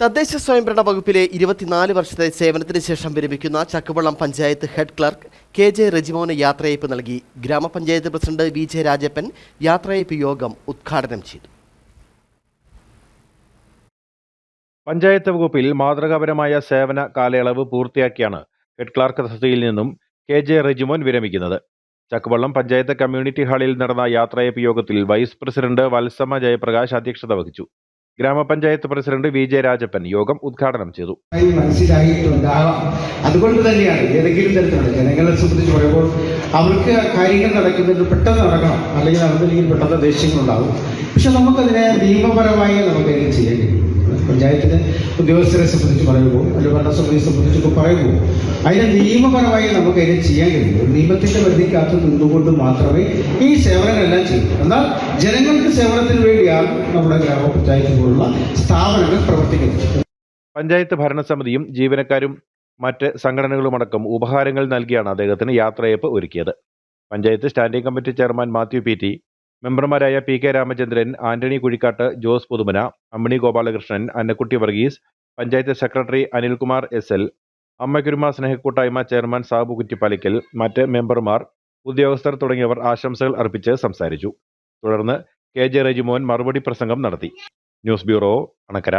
തദ്ദേശ സ്വയംഭരണ വകുപ്പിലെ ഇരുപത്തിനാല് വർഷത്തെ സേവനത്തിന് ശേഷം വിരമിക്കുന്ന Chakkuvallam panchayat head clerk K J റെജിമോന് യാത്രയയപ്പ് നൽകി. ഗ്രാമപഞ്ചായത്ത് പ്രസിഡന്റ് വി ജെ രാജപ്പൻ യാത്രയയപ്പ് യോഗം ഉദ്ഘാടനം ചെയ്തു. പഞ്ചായത്ത് വകുപ്പിൽ മാതൃകാപരമായ സേവന കാലയളവ് പൂർത്തിയാക്കിയാണ് ഹെഡ് ക്ലാർക്ക് തസ്തിയിൽ നിന്നും കെ ജെ റെജിമോൻ വിരമിക്കുന്നത്. ചക്കുവള്ളം പഞ്ചായത്ത് കമ്മ്യൂണിറ്റി ഹാളിൽ നടന്ന യാത്രയപ്പ് യോഗത്തിൽ വൈസ് പ്രസിഡന്റ് വത്സമ ജയപ്രകാശ് അധ്യക്ഷത വഹിച്ചു. ഗ്രാമപഞ്ചായത്ത് പ്രസിഡന്റ് വി ജെ രാജപ്പൻ യോഗം ഉദ്ഘാടനം ചെയ്തു. മനസ്സിലായിട്ടുണ്ടാവാം. അതുകൊണ്ട് തന്നെയാണ് ഏതെങ്കിലും തരത്തിലുള്ള ജനങ്ങളെ സംബന്ധിച്ച് പറയുമ്പോൾ അവർക്ക് കാര്യങ്ങൾ നടക്കുന്നത് പെട്ടെന്ന് നടക്കണം. അല്ലെങ്കിൽ നടന്നില്ലെങ്കിൽ പെട്ടെന്ന് ദേഷ്യങ്ങളുണ്ടാകും പക്ഷെ നമുക്കതിനെ നിയമപരമായി നമുക്കതിനെ പഞ്ചായത്തിന് ഉദ്യോഗസ്ഥരെ സംബന്ധിച്ച് പറയുമ്പോൾ അല്ലെങ്കിൽ ഭരണസമിതിയെ സംബന്ധിച്ചൊക്കെ പറയുമ്പോൾ അതിന് നിയമപരമായി നമുക്ക് അതിനെ ചെയ്യാൻ കഴിയും. നിയമത്തിന്റെ പരിധിക്കകത്ത് നിന്നുകൊണ്ട് മാത്രമേ ഈ സേവനങ്ങളെല്ലാം ചെയ്യൂ. എന്നാൽ ജനങ്ങൾക്ക് സേവനത്തിന് വേണ്ടിയാണ് നമ്മുടെ ഗ്രാമപഞ്ചായത്ത് പോലുള്ള സ്ഥാപനങ്ങൾ പ്രവർത്തിക്കുന്നത്. പഞ്ചായത്ത് ഭരണസമിതിയും ജീവനക്കാരും മറ്റ് സംഘടനകളുമടക്കം ഉപഹാരങ്ങൾ നൽകിയാണ് അദ്ദേഹത്തിന് യാത്രയപ്പ് ഒരുക്കിയത്. Panchayat standing committee chairman Mathew P T മെമ്പർമാരായ P K Ramachandran Antony Kuzhikkattu Jose Puthumana Ammini Gopalakrishnan Annakutty Varghese panchayat secretary Anilkumar S L അമ്മയ്ക്കുരുമ സ്നേഹക്കൂട്ടായ്മ ചെയർമാൻ സാബു കുറ്റിപ്പാലിക്കൽ മറ്റ് മെമ്പർമാർ ഉദ്യോഗസ്ഥർ തുടങ്ങിയവർ ആശംസകൾ അർപ്പിച്ച് സംസാരിച്ചു. തുടർന്ന് കെ ജെ റെജിമോൻ മറുപടി പ്രസംഗം നടത്തി. News bureau Anakkara.